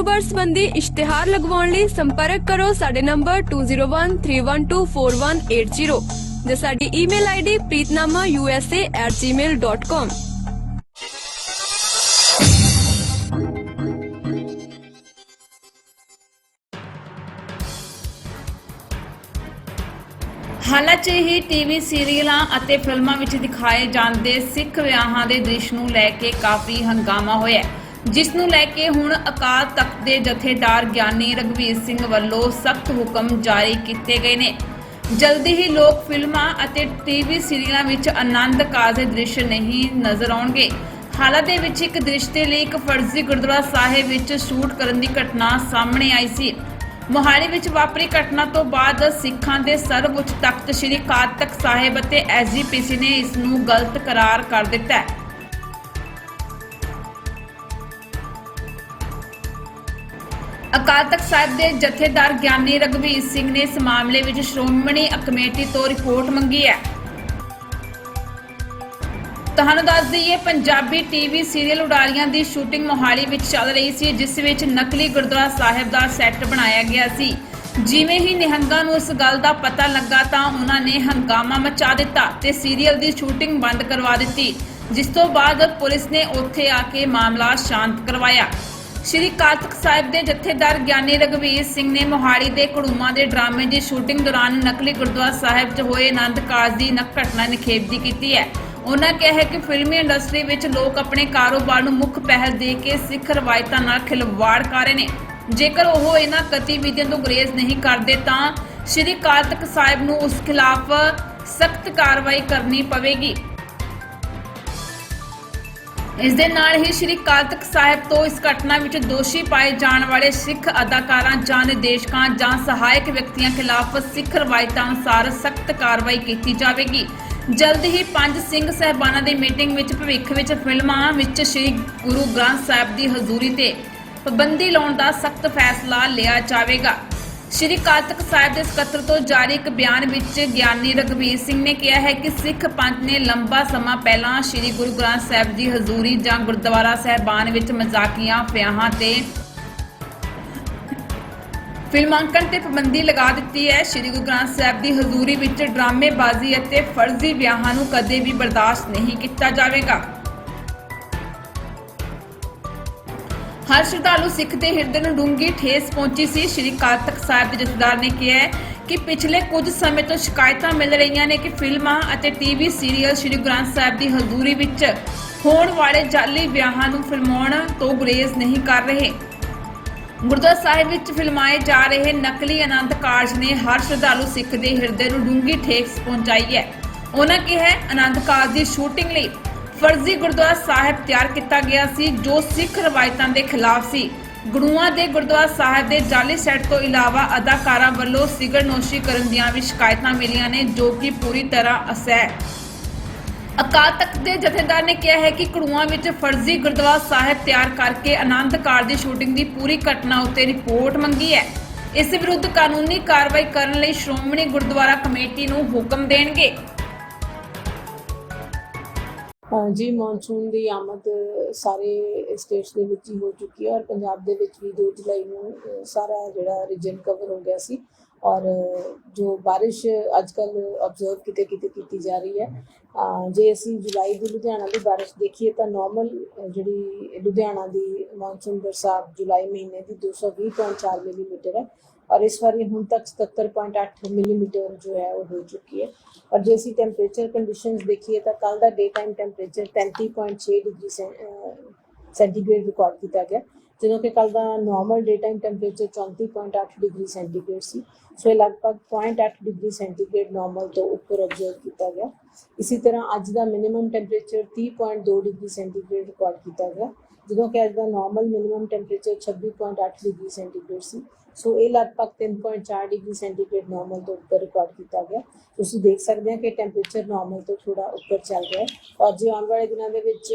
ਕਾਰੋਬਾਰ ਸੰਬੰਧੀ ਇਸ਼ਤਿਹਾਰ ਲਗਵਾਉਣ ਲਈ ਸੰਪਰਕ ਕਰੋ ਸਾਡੇ ਨੰਬਰ 2013124180 ਜਾਂ ਸਾਡੀ ਈਮੇਲ ਆਈਡੀ preetnamausa@gmail.com ਹਾਲਾਂਕਿ ਹੀ ਟੀਵੀ ਸੀਰੀਅਲਾਂ ਅਤੇ ਫਿਲਮਾਂ ਵਿੱਚ ਦਿਖਾਏ ਜਾਂਦੇ ਸਿੱਖ ਵਿਆਹਾਂ ਦੇ ਦ੍ਰਿਸ਼ ਨੂੰ ਲੈ ਕੇ ਕਾਫੀ ਹੰਗਾਮਾ ਹੋਇਆ ਜਿਸ ਨੂੰ ਲੈ ਕੇ ਹੁਣ ਅਕਾਲ ਤਖਤ ਦੇ ਜਥੇਦਾਰ ਗਿਆਨੀ ਰਗਵੀਰ ਸਿੰਘ ਵੱਲੋਂ ਸਖਤ ਹੁਕਮ ਜਾਰੀ ਕੀਤੇ ਗਏ ਨੇ। ਜਲਦੀ ਹੀ ਲੋਕ ਫਿਲਮਾਂ ਅਤੇ ਟੀਵੀ ਸੀਰੀਅਲਾਂ ਵਿੱਚ ਆਨੰਦ ਕਾਜ ਦੇ ਦ੍ਰਿਸ਼ ਨਹੀਂ ਨਜ਼ਰ ਆਉਣਗੇ। ਹਾਲਾਂ ਦੇ ਵਿੱਚ ਇੱਕ ਦ੍ਰਿਸ਼ ਦੇ ਲਈ ਇੱਕ ਫਰਜ਼ੀ ਗੁਰਦੁਆਰਾ ਸਾਹਿਬ ਵਿੱਚ ਸ਼ੂਟ ਕਰਨ ਦੀ ਘਟਨਾ ਸਾਹਮਣੇ ਆਈ ਸੀ। ਮੋਹਾਲੀ ਵਿੱਚ ਵਾਪਰੀ ਘਟਨਾ ਤੋਂ ਬਾਅਦ ਸਿੱਖਾਂ ਦੇ ਸਰਵਉੱਚ ਤਖਤ ਸ੍ਰੀ ਅਕਾਲ ਸਾਹਿਬ ਅਤੇ ਐਸਜੀਪੀਸੀ ਨੇ ਇਸ ਨੂੰ ਗਲਤ ਕਰਾਰ ਕਰ ਦਿੱਤਾ ਹੈ। ਅਕਾਲ ਤਖਤ ਸਾਹਿਬ ਦੇ ਜਥੇਦਾਰ ਗਿਆਨੀ ਰਗਵੀਰ ਸਿੰਘ ਨੇ ਇਸ ਮਾਮਲੇ ਵਿੱਚ ਸ਼੍ਰੋਮਣੀ ਕਮੇਟੀ ਤੋਂ ਰਿਪੋਰਟ ਮੰਗੀ ਹੈ। ਤੁਹਾਨੂੰ ਦੱਸ ਦਈਏ, ਪੰਜਾਬੀ ਟੀਵੀ ਸੀਰੀਅਲ ਉਡਾਰੀਆਂ ਦੀ ਸ਼ੂਟਿੰਗ ਮੋਹਾਲੀ ਵਿੱਚ ਚੱਲ ਰਹੀ ਸੀ, ਜਿਸ ਵਿੱਚ ਨਕਲੀ ਗੁਰਦੁਆਰਾ ਸਾਹਿਬ ਦਾ ਸੈੱਟ ਬਣਾਇਆ ਗਿਆ ਸੀ। ਜਿਵੇਂ ਹੀ ਨਿਹੰਗਾਂ ਨੂੰ ਇਸ ਗੱਲ ਦਾ ਪਤਾ ਲੱਗਾ ਤਾਂ ਉਹਨਾਂ ਨੇ ਹੰਗਾਮਾ ਮਚਾ ਦਿੱਤਾ ਤੇ ਸੀਰੀਅਲ ਦੀ ਸ਼ੂਟਿੰਗ ਬੰਦ ਕਰਵਾ ਦਿੱਤੀ, ਜਿਸ ਤੋਂ ਬਾਅਦ ਪੁਲਿਸ ਨੇ ਉੱਥੇ ਆ ਕੇ ਮਾਮਲਾ ਸ਼ਾਂਤ ਕਰਵਾਇਆ। ਸ਼੍ਰੀ ਕਾਤਕ ਸਾਹਿਬ ਦੇ ਜਥੇਦਾਰ ਗਿਆਨੀ ਰਗਵੀਰ ਸਿੰਘ ਨੇ ਮੋਹਾਲੀ ਦੇ ਕੜੂਮਾ ਦੇ ਡਰਾਮੇ ਦੀ ਸ਼ੂਟਿੰਗ ਦੌਰਾਨ ਨਕਲੀ ਗੁਰਦੁਆਰਾ ਸਾਹਿਬ 'ਚ ਹੋਏ ਆਨੰਦ ਕਾਰਜ ਦੀ ਨਕ ਘਟਨਾ ਨਿਖੇਧੀ ਕੀਤੀ ਹੈ। ਉਹਨਾਂ ਕਿਹਾ ਹੈ ਕਿ ਫਿਲਮੀ ਇੰਡਸਟਰੀ ਵਿੱਚ ਲੋਕ ਆਪਣੇ ਕਾਰੋਬਾਰ ਨੂੰ ਮੁੱਖ ਪਹਿਲ ਦੇ ਕੇ ਸਿੱਖ ਰਵਾਇਤਾਂ ਨਾਲ ਖਿਲਵਾੜ ਕਰ ਰਹੇ ਨੇ। ਜੇਕਰ ਉਹ ਇਹਨਾਂ ਗਤੀਵਿਧੀਆਂ ਤੋਂ ਗੁਰੇਜ਼ ਨਹੀਂ ਕਰਦੇ ਤਾਂ ਸ਼੍ਰੀ ਕਾਤਕ ਸਾਹਿਬ ਨੂੰ ਉਸ ਖਿਲਾਫ ਸਖਤ ਕਾਰਵਾਈ ਕਰਨੀ ਪਵੇਗੀ। ਇਸ ਦੇ ਨਾਲ ਹੀ ਸ਼੍ਰੀ ਕਾਲਤਕ ਸਾਹਿਬ ਤੋਂ ਇਸ ਘਟਨਾ ਵਿੱਚ ਦੋਸ਼ੀ ਪਾਏ ਜਾਣ ਵਾਲੇ ਸਿੱਖ ਅਦਾਕਾਰਾਂ ਜਾਂ ਨਿਰਦੇਸ਼ਕਾਂ ਜਾਂ ਸਹਾਇਕ ਵਿਅਕਤੀਆਂ ਖਿਲਾਫ ਸਿੱਖ ਰਵਾਇਤਾਂ ਅਨੁਸਾਰ ਸਖਤ ਕਾਰਵਾਈ ਕੀਤੀ ਜਾਵੇਗੀ। ਜਲਦ ਹੀ ਪੰਜ ਸਿੰਘ ਸਹਿਬਾਨਾਂ ਦੀ ਮੀਟਿੰਗ ਵਿੱਚ ਭਵਿੱਖ ਵਿੱਚ ਫਿਲਮਾਂ ਵਿੱਚ ਸ਼੍ਰੀ ਗੁਰੂ ਗ੍ਰੰਥ ਸਾਹਿਬ ਦੀ ਹਜ਼ੂਰੀ ਤੇ ਪਾਬੰਦੀ ਲਾਉਣ ਦਾ ਸਖਤ ਫੈਸਲਾ ਲਿਆ ਜਾਵੇਗਾ। ਸ਼੍ਰੀ ਕਾਤਕ ਸਾਹਿਬ ਦੇ ਸਕੱਤਰ ਤੋਂ ਜਾਰੀ ਇੱਕ ਬਿਆਨ ਵਿੱਚ ਗਿਆਨੀ ਰਗਵੀਰ ਸਿੰਘ ਨੇ ਕਿਹਾ ਹੈ ਕਿ ਸਿੱਖ ਪੰਥ ਨੇ ਲੰਬਾ ਸਮਾਂ ਪਹਿਲਾਂ ਸ਼੍ਰੀ ਗੁਰੂ ਗ੍ਰੰਥ ਸਾਹਿਬ ਦੀ ਹਜ਼ੂਰੀ ਜਾਂ ਗੁਰਦੁਆਰਾ ਸਾਹਿਬਾਨ ਵਿੱਚ ਮਜ਼ਾਕੀਆਂ, ਵਿਆਹਾਂ ਤੇ ਫਿਲਮਾਂਕਣ ਤੇ ਪਾਬੰਦੀ ਲਗਾ ਦਿੱਤੀ ਹੈ। ਸ਼੍ਰੀ ਗੁਰੂ ਗ੍ਰੰਥ ਸਾਹਿਬ ਦੀ ਹਜ਼ੂਰੀ ਵਿੱਚ ਡਰਾਮੇਬਾਜ਼ੀ ਅਤੇ ਫਰਜ਼ੀ ਵਿਆਹਾਂ ਨੂੰ ਕਦੇ ਵੀ ਬਰਦਾਸ਼ਤ ਨਹੀਂ ਕੀਤਾ ਜਾਵੇਗਾ। ਹਰ ਸ਼ਰਧਾਲੂ ਸਿੱਖ ਦੇ ਹਿਰਦੇ ਨੂੰ ਡੂੰਗੀ ਠੇਸ ਪਹੁੰਚੀ ਸੀ। ਸ਼੍ਰੀ ਕਾਲ ਸਾਹਿਬ ਦੇ ਜਥੇਦਾਰ ਨੇ ਕਿਹਾ ਕਿ ਪਿਛਲੇ ਕੁਝ ਸਮੇਂ ਤੋਂ ਸ਼ਿਕਾਇਤਾਂ ਮਿਲ ਰਹੀਆਂ ਨੇ ਕਿ ਫਿਲਮਾਂ ਅਤੇ ਟੀਵੀ ਸੀਰੀਅਲ ਸ਼੍ਰੀ ਗ੍ਰੰਥ ਸਾਹਿਬ ਦੀ ਹਜ਼ੂਰੀ ਵਿੱਚ ਹੋਣ ਵਾਲੇ ਜਾਲੀ ਵਿਆਹਾਂ ਨੂੰ ਫਿਲਮਾਉਣ ਤੋਂ ਗੁਰੇਜ਼ ਨਹੀਂ ਕਰ ਰਹੇ। ਗੁਰਦੁਆਰਾ ਸਾਹਿਬ ਵਿੱਚ ਫਿਲਮਾਏ ਜਾ ਰਹੇ ਨਕਲੀ ਆਨੰਦ ਕਾਰਜ ਨੇ ਹਰ ਸ਼ਰਧਾਲੂ ਸਿੱਖ ਦੇ ਹਿਰਦੇ ਨੂੰ ਡੂੰਗੀ ਠੇਸ ਪਹੁੰਚਾਈ ਹੈ। ਉਹਨਾਂ ਕਿਹਾ ਆਨੰਦ ਕਾਰਜ ਦੀ ਸ਼ੂਟਿੰਗ ਲਈ ਫਰਜ਼ੀ ਗੁਰਦੁਆਰਾ ਸਾਹਿਬ ਤਿਆਰ ਕੀਤਾ ਗਿਆ ਸੀ, ਜੋ ਸਿੱਖ ਰਵਾਇਤਾਂ ਦੇ ਖਿਲਾਫ ਸੀ। ਗੁਰੂਆਂ ਦੇ ਗੁਰਦੁਆਰਾ ਸਾਹਿਬ ਦੇ ਜਾਲੀ ਸੈੱਟ ਤੋਂ ਇਲਾਵਾ ਅਦਾਕਾਰਾਂ ਵੱਲੋਂ ਸਿਗਰ ਕਰਨ ਦੀਆਂ ਵੀ ਸ਼ਿਕਾਇਤਾਂ ਮਿਲੀਆਂ ਨੇ, ਜੋ ਕਿ ਪੂਰੀ ਤਰ੍ਹਾਂ ਅਸਹਿ। ਅਕਾਲ ਤਖਤ ਦੇ ਜਥੇਦਾਰ ਨੇ ਕਿਹਾ ਹੈ ਕਿ ਕੜੂਆਂ ਵਿੱਚ ਫਰਜ਼ੀ ਗੁਰਦੁਆਰਾ ਸਾਹਿਬ ਤਿਆਰ ਕਰਕੇ ਆਨੰਦ ਕਾਰ ਦੀ ਸ਼ੂਟਿੰਗ ਦੀ ਪੂਰੀ ਘਟਨਾ ਉੱਤੇ ਰਿਪੋਰਟ ਮੰਗੀ ਹੈ। ਇਸ ਵਿਰੁੱਧ ਕਾਨੂੰਨੀ ਕਾਰਵਾਈ ਕਰਨ ਲਈ ਸ਼੍ਰੋਮਣੀ ਗੁਰਦੁਆਰਾ ਕਮੇਟੀ ਨੂੰ ਹੁਕਮ ਦੇਣਗੇ। ਜੀ ਮੌਨਸੂਨ ਦੀ ਆਮਦ ਸਾਰੇ ਸਟੇਟਸ ਦੇ ਵਿੱਚ ਹੀ ਹੋ ਚੁੱਕੀ ਹੈ ਔਰ ਪੰਜਾਬ ਦੇ ਵਿੱਚ ਵੀ 2 ਜੁਲਾਈ ਨੂੰ ਸਾਰਾ ਜਿਹੜਾ ਰੀਜਨ ਕਵਰ ਹੋ ਗਿਆ ਸੀ ਔਰ ਜੋ ਬਾਰਿਸ਼ ਅੱਜ ਕੱਲ ਆਬਜ਼ਰਵ ਕਿਤੇ ਕਿਤੇ ਕੀਤੀ ਜਾ ਰਹੀ ਹੈ। ਜੇ ਅਸੀਂ ਜੁਲਾਈ ਦੀ ਲੁਧਿਆਣਾ ਦੀ ਬਾਰਿਸ਼ ਦੇਖੀਏ ਤਾਂ ਨਾਰਮਲ ਜਿਹੜੀ ਲੁਧਿਆਣਾ ਦੀ ਮੌਨਸੂਨ ਬਰਸਾਤ ਜੁਲਾਈ ਮਹੀਨੇ ਦੀ 220.4 ਮਿਲੀਮੀਟਰ ਹੈ। ਔਰ ਇਸ ਵਾਰੀ ਹੁਣ ਤੱਕ 77.8 ਮਿਲੀਮੀਟਰ ਜੋ ਹੈ ਉਹ ਹੋ ਚੁੱਕੀ ਹੈ ਔਰ ਜੇ ਅਸੀਂ ਟੈਂਪਰੇਚਰ ਕੰਡੀਸ਼ਨਸ ਦੇਖੀਏ ਤਾਂ ਕੱਲ ਦਾ day time temperature 33.6 degree centigrade record ਕੀਤਾ ਗਿਆ ਜਦੋਂ ਕਿ ਕੱਲ ਦਾ normal day time temperature 34.8 degree centigrade ਸੀ ਸੋ ਇਹ ਲਗਭਗ 0.8 ਡਿਗਰੀ ਸੈਂਟੀਗ੍ਰੇਡ ਨਾਰਮਲ ਤੋਂ ਉੱਪਰ ਅਬਜ਼ਰਵ ਕੀਤਾ ਗਿਆ ਇਸੇ ਤਰ੍ਹਾਂ ਅੱਜ ਦਾ minimum temperature 30.2 degree centigrade record ਕੀਤਾ ਗਿਆ ਜਦੋਂ ਕਿ ਅੱਜ ਦਾ normal minimum temperature 26.8 degree centigrade ਸੀ। ਸੋ ਇਹ ਲਗਭਗ 3.4 ਡਿਗਰੀ ਸੈਂਟੀਗ੍ਰੇਡ ਨਾਰਮਲ ਤੋਂ ਉੱਪਰ ਰਿਕਾਰਡ ਕੀਤਾ ਗਿਆ। ਤੁਸੀਂ ਦੇਖ ਸਕਦੇ ਹੋ ਕਿ ਟੈਂਪਰੇਚਰ ਨਾਰਮਲ ਤੋਂ ਥੋੜਾ ਉੱਪਰ ਚੱਲ ਰਿਹਾ ਹੈ। ਔਰ ਜੇ ਆਉਣ ਵਾਲੇ ਦਿਨਾਂ ਦੇ ਵਿੱਚ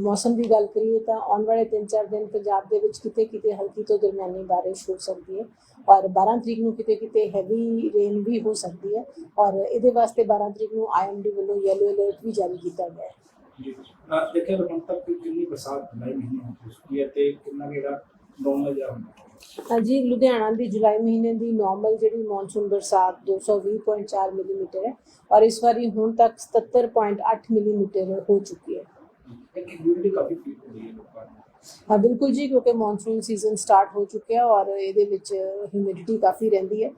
ਮੌਸਮ ਦੀ ਗੱਲ ਕਰੀਏ ਤਾਂ ਆਉਣ ਵਾਲੇ 3-4 ਦਿਨ ਪੰਜਾਬ ਦੇ ਵਿੱਚ ਕਿਤੇ ਕਿਤੇ ਹਲਕੀ ਤੋਂ ਦਰਮਿਆਨੀ ਬਾਰਿਸ਼ ਹੋ ਸਕਦੀ ਹੈ। ਔਰ 12 ਤਰੀਕ ਨੂੰ ਕਿਤੇ ਕਿਤੇ ਹੈਵੀ ਰੇਨ ਵੀ ਹੋ ਸਕਦੀ ਹੈ। ਔਰ ਇਹਦੇ ਵਾਸਤੇ 12 ਤਰੀਕ ਨੂੰ ਆਈਐਮਡੀ ਵੱਲੋਂ ਯੈਲੋ ਅਲਰਟ ਵੀ ਜਾਰੀ ਕੀਤਾ ਗਿਆ ਹੈ। ਦੇਖਿਆ ਹੁਣ ਤੱਕ ਕਿੰਨੀ ਬਰਸਾਤ ਜੁਲਾਈ ਮਹੀਨੇ ਹੋ ਚੁੱਕੀ ਹੈ ਤੇ ਕਿੰਨਾ ਜਿਹੜਾ ਨੋਰਮਲ ਜਿਹਾ ਹੁੰਦਾ ਹਾਂਜੀ ਲੁਧਿਆਣਾ ਦੀ ਜੁਲਾਈ ਮਹੀਨੇ ਦੀ ਨਾਰਮਲ ਜਿਹੜੀ ਮੌਨਸੂਨ ਬਰਸਾਤ 220.4 ਮਿਲੀਮੀਟਰ ਹੈ ਔਰ ਇਸ ਵਾਰੀ ਹੁਣ ਤੱਕ 77.8 ਮਿਲੀਮੀਟਰ ਹੋ ਚੁੱਕੀ ਹੈ। ਇੱਕ ਹਿਊਮਿਡਿਟੀ ਕਾਫੀ ਫੀਲ ਹੋ ਰਹੀ ਹੈ ਲੋਕਾਂ ਨੂੰ। ਹਾਂ, ਬਿਲਕੁਲ ਜੀ, ਕਿਉਂਕਿ ਮੌਨਸੂਨ ਸੀਜ਼ਨ ਸਟਾਰਟ ਹੋ ਚੁੱਕਿਆ ਔਰ ਇਹਦੇ ਵਿੱਚ ਹਿਊਮਿਡਿਟੀ ਕਾਫੀ ਰਹਿੰਦੀ ਹੈ।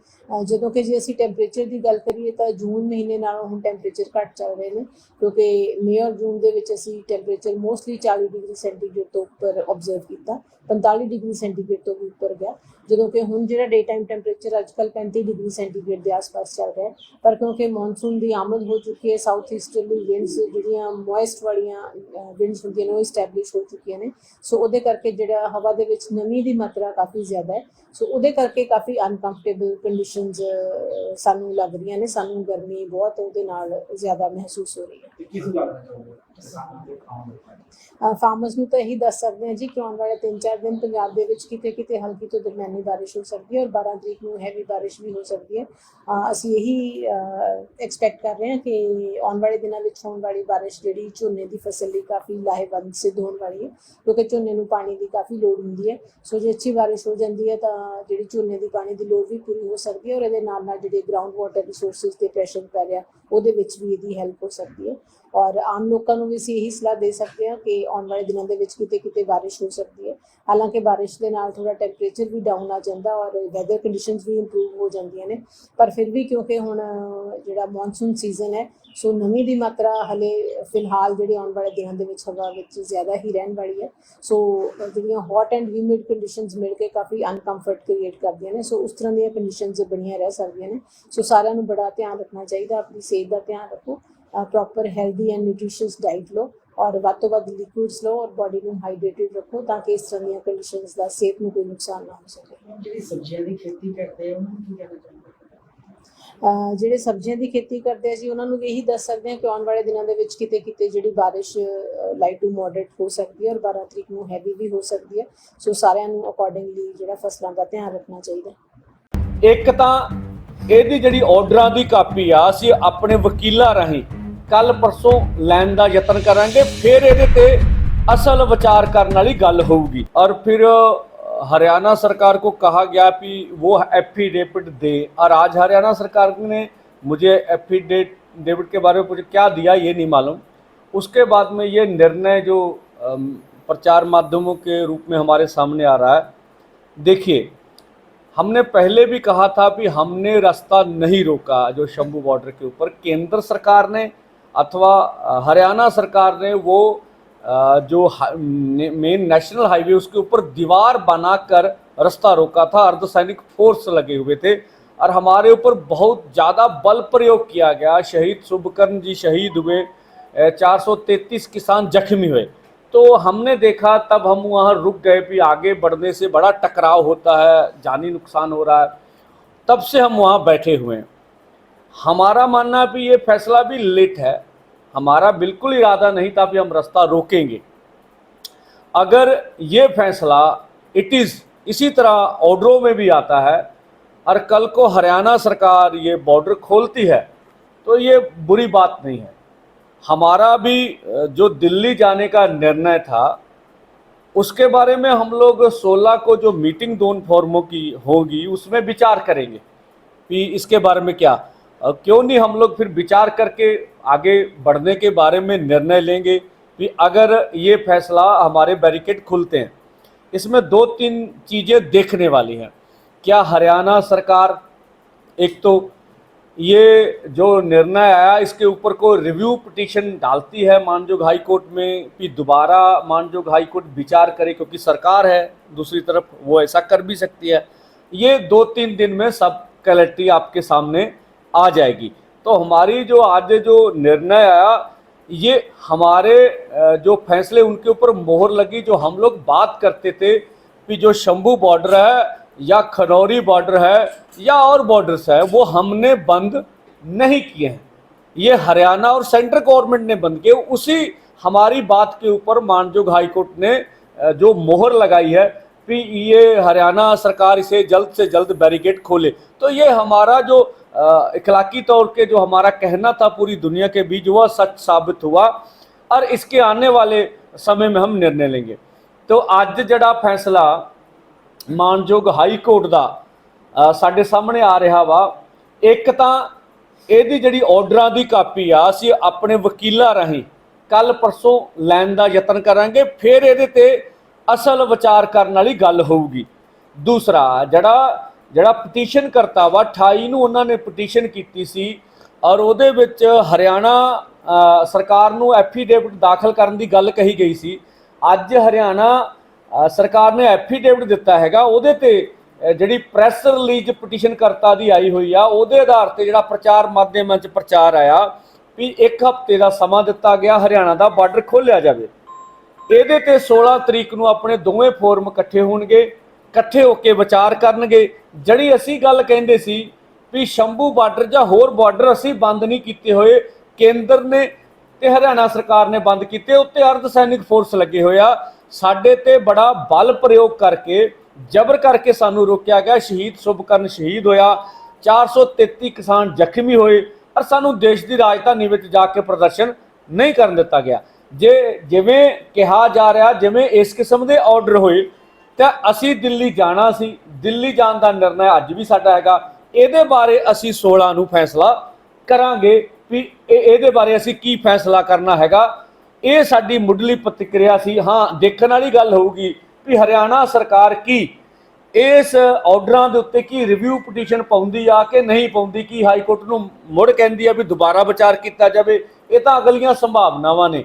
ਜਦੋਂ ਕਿ ਜੇ ਅਸੀਂ ਟੈਂਪਰੇਚਰ ਦੀ ਗੱਲ ਕਰੀਏ ਤਾਂ ਜੂਨ ਮਹੀਨੇ ਨਾਲੋਂ ਹੁਣ ਟੈਂਪਰੇਚਰ ਘੱਟ ਚੱਲ ਰਹੇ ਨੇ, ਕਿਉਂਕਿ ਮਈ ਔਰ ਜੂਨ ਦੇ ਵਿੱਚ ਅਸੀਂ ਟੈਂਪਰੇਚਰ ਮੋਸਟਲੀ 40 ਡਿਗਰੀ ਸੈਂਟੀਗ੍ਰੇਡ ਤੋਂ ਉੱਪਰ ਆਬਜ਼ਰਵ ਕੀਤਾ 45 ਡਿਗਰੀ ਸੈਂਟੀਗ੍ਰੇਡ ਤੋਂ ਵੀ ਉੱਪਰ ਗਿਆ। ਜਦੋਂ ਕਿ ਹੁਣ ਜਿਹੜਾ ਡੇ ਟਾਈਮ ਟੈਂਪਰੇਚਰ ਅੱਜਕੱਲ 35 ਡਿਗਰੀ ਸੈਂਟੀਗ੍ਰੇਡ ਦੇ ਆਸ-ਪਾਸ ਚੱਲ ਰਿਹਾ ਹੈ ਪਰ ਕਿਉਂਕਿ ਮੌਨਸੂਨ ਦੀ ਆਮਦ ਹੋ ਚੁੱਕੀ ਹੈ ਸਾਊਥ ਈਸਟਰਲੀ ਵਿੰਡਸ ਜਿਹੜੀਆਂ ਮੋਇਸਟ ਵਾਲੀਆਂ ਵਿੰਡਸ ਹੁੰਦੀਆਂ ਨੇ ਉਹ ਐਸਟੈਬਲਿਸ਼ ਹੋ ਚੁੱਕੀਆਂ ਨੇ। ਸੋ ਉਹਦੇ ਕਰਕੇ ਜਿਹੜਾ ਹਵਾ ਦੇ ਵਿੱਚ ਨਮੀ ਦੀ ਮਾਤਰਾ ਕਾਫੀ ਜ਼ਿਆਦਾ ਹੈ। ਸੋ ਉਹਦੇ ਕਰਕੇ ਕਾਫੀ ਅਨਕੰਫਰਟੇਬਲ ਕੰਡੀਸ਼ਨਸ ਸਾਨੂੰ ਲੱਗ ਰਹੀਆਂ ਨੇ ਸਾਨੂੰ ਗਰਮੀ ਬਹੁਤ ਉਹਦੇ ਨਾਲ ਜ਼ਿਆਦਾ ਮਹਿਸੂਸ ਹੋ ਰਹੀ ਹੈ। ਫਾਰਮਰਸ ਨੂੰ ਤਾਂ ਇਹੀ ਦੱਸ ਸਕਦੇ ਹਾਂ ਜੀ ਕਿ ਆਉਣ ਵਾਲੇ 3-4 ਦਿਨ ਪੰਜਾਬ ਦੇ ਵਿੱਚ ਕਿਤੇ ਕਿਤੇ ਹਲਕੀ ਤੋਂ ਦਰਮਿਆਨੀ ਬਾਰਿਸ਼ ਹੋ ਸਕਦੀ ਹੈ ਔਰ 12 ਤਰੀਕ ਨੂੰ ਹੈਵੀ ਬਾਰਿਸ਼ ਵੀ ਹੋ ਸਕਦੀ ਹੈ। ਅਸੀਂ ਇਹੀ ਐਕਸਪੈਕਟ ਕਰ ਰਹੇ ਹਾਂ ਕਿ ਆਉਣ ਵਾਲੇ ਦਿਨਾਂ ਵਿੱਚ ਹੋਣ ਵਾਲੀ ਬਾਰਿਸ਼ ਜਿਹੜੀ ਝੋਨੇ ਦੀ ਫਸਲ ਲਈ ਕਾਫੀ ਲਾਹੇਵੰਦ ਸਿੱਧ ਹੋਣ ਵਾਲੀ ਹੈ, ਕਿਉਂਕਿ ਝੋਨੇ ਨੂੰ ਪਾਣੀ ਦੀ ਕਾਫੀ ਲੋੜ ਹੁੰਦੀ ਹੈ। ਸੋ ਜੇ ਅੱਛੀ ਬਾਰਿਸ਼ ਹੋ ਜਾਂਦੀ ਹੈ ਤਾਂ ਜਿਹੜੀ ਝੋਨੇ ਦੀ ਪਾਣੀ ਦੀ ਲੋੜ ਵੀ ਪੂਰੀ ਹੋ ਸਕਦੀ ਹੈ ਔਰ ਇਹਦੇ ਨਾਲ ਨਾਲ ਜਿਹੜੇ ਗਰਾਊਂਡ ਵਾਟਰ ਰਿਸੋਰਸਸ ਤੇ ਪ੍ਰੈਸ਼ਰ ਪੈ ਰਿਹਾ, ਉਹਦੇ ਵਿੱਚ ਵੀ ਇਹਦੀ ਹੈਲਪ ਹੋ ਸਕਦੀ ਹੈ। ਔਰ ਆਮ ਲੋਕਾਂ ਨੂੰ ਵੀ ਅਸੀਂ ਇਹੀ ਸਲਾਹ ਦੇ ਸਕਦੇ ਹਾਂ ਕਿ ਆਉਣ ਵਾਲੇ ਦਿਨਾਂ ਦੇ ਵਿੱਚ ਕਿਤੇ ਕਿਤੇ ਬਾਰਿਸ਼ ਹੋ ਸਕਦੀ ਹੈ। ਹਾਲਾਂਕਿ ਬਾਰਿਸ਼ ਦੇ ਨਾਲ ਥੋੜਾ ਟੈਂਪਰੇਚਰ ਵੀ ਡਾਊਨ ਆ ਜਾਂਦਾ ਔਰ ਵੈਦਰ ਕੰਡੀਸ਼ਨਸ ਵੀ ਇੰਪਰੂਵ ਹੋ ਜਾਂਦੀਆਂ ਨੇ। ਪਰ ਫਿਰ ਵੀ ਕਿਉਂਕਿ ਹੁਣ ਜਿਹੜਾ ਮੌਨਸੂਨ ਸੀਜ਼ਨ ਹੈ, ਸੋ ਨਮੀ ਦੀ ਮਾਤਰਾ ਹਲੇ ਫਿਲਹਾਲ ਜਿਹੜੇ ਆਉਣ ਵਾਲੇ ਦਿਨਾਂ ਦੇ ਵਿੱਚ ਹਵਾ ਵਿੱਚ ਜ਼ਿਆਦਾ ਹੀ ਰਹਿਣ ਵਾਲੀ ਹੈ। ਸੋ ਜਿਹੜੀਆਂ ਹੌਟ ਐਂਡ ਹਿਊਮਿਡ ਕੰਡੀਸ਼ਨਸ ਮਿਲ ਕੇ ਕਾਫੀ ਅਨਕੰਫਰਟ ਕ੍ਰੀਏਟ ਕਰਦੀਆਂ ਨੇ। ਸੋ ਉਸ ਤਰ੍ਹਾਂ ਦੀਆਂ ਕੰਡੀਸ਼ਨਸ ਬਣੀਆਂ ਰਹਿ ਸਕਦੀਆਂ ਨੇ। ਸੋ ਸਾਰਿਆਂ ਨੂੰ ਬੜਾ ਧਿਆਨ ਰੱਖਣਾ ਚਾਹੀਦਾ, ਆਪਣੀ ਸਿਹਤ ਦਾ ਧਿਆਨ ਰੱਖੋ। Proper healthy and nutritious diet ਲਓ ਔਰ ਵੱਧ ਤੋਂ ਵੱਧ ਲਿਕੁਇਡਸ ਲਓ ਔਰ ਬਾਡੀ ਨੂੰ ਹਾਈਡਰੇਟਡ ਰੱਖੋ ਤਾਂ ਕਿ ਇਸ ਤਰ੍ਹਾਂ ਦੀਆਂ ਕੰਡੀਸ਼ਨਸ ਦਾ ਸਿਹਤ ਨੂੰ ਕੋਈ ਨੁਕਸਾਨ ਨਾ ਹੋ ਸਕੇ। ਜਿਹੜੀ ਸਬਜ਼ੀਆਂ ਦੀ ਖੇਤੀ ਕਰਦੇ ਆ ਉਹਨਾਂ ਨੂੰ ਕੀ ਕਹਿਣਾ ਚਾਹੁੰਦੇ ਜਿਹੜੇ ਸਬਜ਼ੀਆਂ ਦੀ ਖੇਤੀ ਕਰਦੇ ਆ ਜੀ ਉਹਨਾਂ ਨੂੰ ਇਹੀ ਦੱਸ ਸਕਦੇ ਹਾਂ ਕਿ ਆਉਣ ਵਾਲੇ ਦਿਨਾਂ ਦੇ ਵਿੱਚ ਕਿਤੇ ਕਿਤੇ ਜਿਹੜੀ ਬਾਰਿਸ਼ ਲਾਈਟ ਟੂ ਮੋਡਰੇਟ ਹੋ ਸਕਦੀ ਹੈ ਔਰ 12 ਤਰੀਕ ਨੂੰ ਹੈਵੀ ਵੀ ਹੋ ਸਕਦੀ ਹੈ। ਸੋ ਸਾਰਿਆਂ ਨੂੰ ਅਕੋਰਡਿੰਗਲੀ ਜਿਹੜਾ ਫਸਲਾਂ ਦਾ ਧਿਆਨ ਰੱਖਣਾ ਚਾਹੀਦਾ। ਇੱਕ ਤਾਂ ਇਹਦੀ ਜਿਹੜੀ ਆਰਡਰਾਂ ਦੀ ਕਾਪੀ ਆ ਅਸੀਂ ਆਪਣੇ ਵਕੀਲਾਂ ਰਾਹੀਂ ਕੱਲ ਪਰਸੋਂ ਲੈਣ ਦਾ ਯਤਨ ਕਰਾਂਗੇ ਫਿਰ ਇਹਦੇ ਤੇ ਅਸਲ ਵਿਚਾਰ ਕਰਨ ਵਾਲੀ ਗੱਲ ਹੋਊਗੀ ਔਰ ਫਿਰ हरियाणा सरकार को कहा गया कि वो एफिडेविट दे और आज हरियाणा सरकार ने मुझे एफिडेविट के बारे में मुझे क्या दिया ये नहीं मालूम उसके बाद में ये निर्णय जो अम, प्रचार माध्यमों के रूप में हमारे सामने आ रहा है देखिए हमने पहले भी कहा था कि हमने रास्ता नहीं रोका जो शंभू बॉर्डर के ऊपर केंद्र सरकार ने अथवा हरियाणा सरकार ने वो जो मेन नेशनल हाईवे, उसके ऊपर दीवार बनाकर रास्ता रोका था, अर्धसैनिक फोर्स लगे हुए थे, और हमारे ऊपर बहुत ज़्यादा बल प्रयोग किया गया। शहीद शुभकर्ण जी शहीद हुए चार सौ तैतीस किसान जख्मी हुए। तो हमने देखा, तब हम वहाँ रुक गए भी आगे बढ़ने से बड़ा टकराव होता है, जानी नुकसान हो रहा है। तब से हम वहाँ बैठे हुए हैं। हमारा मानना कि ये फैसला भी लेट है हमारा बिल्कुल इरादा नहीं था कि हम रास्ता रोकेंगे। अगर ये फैसला इट इज़ इसी तरह ऑर्डरों में भी आता है, और कल को हरियाणा सरकार ये बॉर्डर खोलती है तो ये बुरी बात नहीं है। हमारा भी, जो दिल्ली जाने का निर्णय था, उसके बारे में हम लोग 16 को जो मीटिंग दोनों फॉर्मों की होगी, उसमें विचार करेंगे कि इसके बारे में क्या। क्यों नहीं हम लोग फिर विचार करके आगे बढ़ने के बारे में निर्णय लेंगे कि अगर ये फैसला हमारे बैरिकेड खुलते हैं, इसमें दो तीन चीज़ें देखने वाली हैं। क्या हरियाणा सरकार, एक तो ये जो निर्णय आया, इसके ऊपर को रिव्यू पिटीशन डालती है मानजोग हाई कोर्ट में कि दोबारा मानजोग हाई कोर्ट विचार करे, क्योंकि सरकार है, दूसरी तरफ़ वो ऐसा कर भी सकती है। ये दो तीन दिन में सब क्लैरिटी आपके सामने आ जाएगी। तो हमारी जो आज जो निर्णय आया, ये हमारे जो फैसले उनके ऊपर मोहर लगी, जो हम लोग बात करते थे कि जो शंभू बॉर्डर है या खनौरी बॉर्डर है या और बॉर्डर्स है, वो हमने बंद नहीं किए हैं। ये हरियाणा और सेंट्रल गवर्नमेंट ने बंद किए। उसी हमारी बात के ऊपर मानजोग हाईकोर्ट ने जो मोहर लगाई है कि ये हरियाणा सरकार इसे जल्द से जल्द बैरिकेड खोले। तो ये हमारा जो इखलाकी तौर के जो हमारा कहना था पूरी दुनिया के बीच वह सच साबित हुआ और इसके आने वाले समय में हम निर्णय लेंगे तो आज जड़ा फैसला ਮਾਨਯੋਗ ਹਾਈ ਕੋਰਟ ਦਾ ਅ, ਸਾਡੇ ਸਾਹਮਣੇ ਆ ਰਿਹਾ ਵਾ ਇੱਕ ਤਾਂ ਇਹਦੀ ਜਿਹੜੀ ਆਰਡਰਾਂ ਦੀ ਕਾਪੀ ਆ ਅਸੀਂ ਆਪਣੇ ਵਕੀਲਾਂ ਰਾਹੀਂ ਕੱਲ ਪਰਸੋਂ ਲੈਣ ਦਾ ਯਤਨ ਕਰਾਂਗੇ ਫਿਰ ਇਹਦੇ ਤੇ ਅਸਲ ਵਿਚਾਰ ਕਰਨ ਵਾਲੀ ਗੱਲ ਹੋਊਗੀ ਦੂਸਰਾ ਜਿਹੜਾ ਜਿਹੜਾ ਪਟੀਸ਼ਨ ਕਰਤਾ ਵਾ 28 ਨੂੰ ਉਹਨਾਂ ਨੇ ਪਟੀਸ਼ਨ ਕੀਤੀ ਸੀ ਔਰ ਉਹਦੇ ਵਿੱਚ ਹਰਿਆਣਾ ਸਰਕਾਰ ਨੂੰ ਐਫੀਡੇਵਿਟ ਦਾਖਲ ਕਰਨ ਦੀ ਗੱਲ ਕਹੀ ਗਈ ਸੀ। ਅੱਜ ਹਰਿਆਣਾ ਸਰਕਾਰ ਨੇ ਐਫੀਡੇਵਿਟ ਦਿੱਤਾ ਹੈਗਾ, ਉਹਦੇ ਤੇ ਜਿਹੜੀ ਪ੍ਰੈਸ ਰਿਲੀਜ਼ ਪਟੀਸ਼ਨ ਕਰਤਾ ਦੀ ਆਈ ਹੋਈ ਆ, ਉਹਦੇ ਆਧਾਰ ਤੇ ਜਿਹੜਾ ਪ੍ਰਚਾਰ ਮਾਧਿਅਮਾਂ 'ਚ ਪ੍ਰਚਾਰ ਆਇਆ ਵੀ ਇੱਕ ਹਫ਼ਤੇ ਦਾ ਸਮਾਂ ਦਿੱਤਾ ਗਿਆ, ਹਰਿਆਣਾ ਦਾ ਬਾਰਡਰ ਖੋਲ੍ਹਿਆ ਜਾਵੇ। ਇਹਦੇ ਤੇ 16 ਤਰੀਕ ਨੂੰ ਆਪਣੇ ਦੋਵੇਂ ਫੋਰਮ ਇਕੱਠੇ ਹੋਣਗੇ। ਇਕੱਠੇ ਹੋ ਕੇ ਵਿਚਾਰ ਕਰਨਗੇ। ਜਿਹੜੀ ਅਸੀਂ ਗੱਲ ਕਹਿੰਦੇ ਸੀ ਵੀ ਸ਼ੰਭੂ ਬਾਰਡਰ ਜਾਂ ਹੋਰ ਬਾਰਡਰ ਅਸੀਂ ਬੰਦ ਨਹੀਂ ਕੀਤੇ ਹੋਏ, ਕੇਂਦਰ ਨੇ ਤੇ ਹਰਿਆਣਾ ਸਰਕਾਰ ਨੇ ਬੰਦ ਕੀਤੇ ਉੱਤੇ ਅਰਧ ਸੈਨਿਕ ਫੋਰਸ ਲੱਗੇ ਹੋਇਆ ਸਾਡੇ ਤੇ ਬੜਾ ਬਲ ਪ੍ਰਯੋਗ ਕਰਕੇ, ਜ਼ਬਰ ਕਰਕੇ ਸਾਨੂੰ ਰੋਕਿਆ ਗਿਆ। ਸ਼ਹੀਦ ਸੁਭਕਰਨ ਸ਼ਹੀਦ ਹੋਇਆ। 433 ਕਿਸਾਨ ਜ਼ਖਮੀ ਹੋਏ ਔਰ ਸਾਨੂੰ ਦੇਸ਼ ਦੀ ਰਾਜਧਾਨੀ ਵਿੱਚ ਜਾ ਕੇ ਪ੍ਰਦਰਸ਼ਨ ਨਹੀਂ ਕਰਨ ਦਿੱਤਾ ਗਿਆ। ਜੇ, ਜਿਵੇਂ ਕਿਹਾ ਜਾ ਰਿਹਾ, ਜਿਵੇਂ ਇਸ ਕਿਸਮ ਦੇ ਆਰਡਰ ਹੋਏ ਤਾਂ ਅਸੀਂ ਦਿੱਲੀ ਜਾਣਾ ਸੀ। ਦਿੱਲੀ ਜਾਣ ਦਾ ਨਿਰਣਾ ਅੱਜ ਵੀ ਸਾਡਾ ਹੈਗਾ। ਇਹਦੇ ਬਾਰੇ ਅਸੀਂ 16 ਨੂੰ ਫੈਸਲਾ ਕਰਾਂਗੇ ਵੀ ਇਹ ਇਹਦੇ ਬਾਰੇ ਅਸੀਂ ਕੀ ਫੈਸਲਾ ਕਰਨਾ ਹੈਗਾ। ਇਹ ਸਾਡੀ ਮੁੱਢਲੀ ਪ੍ਰਤੀਕਿਰਿਆ ਸੀ। ਹਾਂ, ਦੇਖਣ ਵਾਲੀ ਗੱਲ ਹੋਊਗੀ ਵੀ ਹਰਿਆਣਾ ਸਰਕਾਰ ਕੀ? ਇਸ ਆਰਡਰਾਂ ਦੇ ਉੱਤੇ ਕੀ ਰਿਵਿਊ ਪਟੀਸ਼ਨ ਪਾਉਂਦੀ ਆ ਕਿ ਨਹੀਂ ਪਾਉਂਦੀ? ਕੀ ਹਾਈ ਕੋਰਟ ਨੂੰ ਮੁੜ ਕਹਿੰਦੀ ਆ ਵੀ ਦੁਬਾਰਾ ਵਿਚਾਰ ਕੀਤਾ ਜਾਵੇ? ਇਹ ਤਾਂ ਅਗਲੀਆਂ ਸੰਭਾਵਨਾਵਾਂ ਨੇ।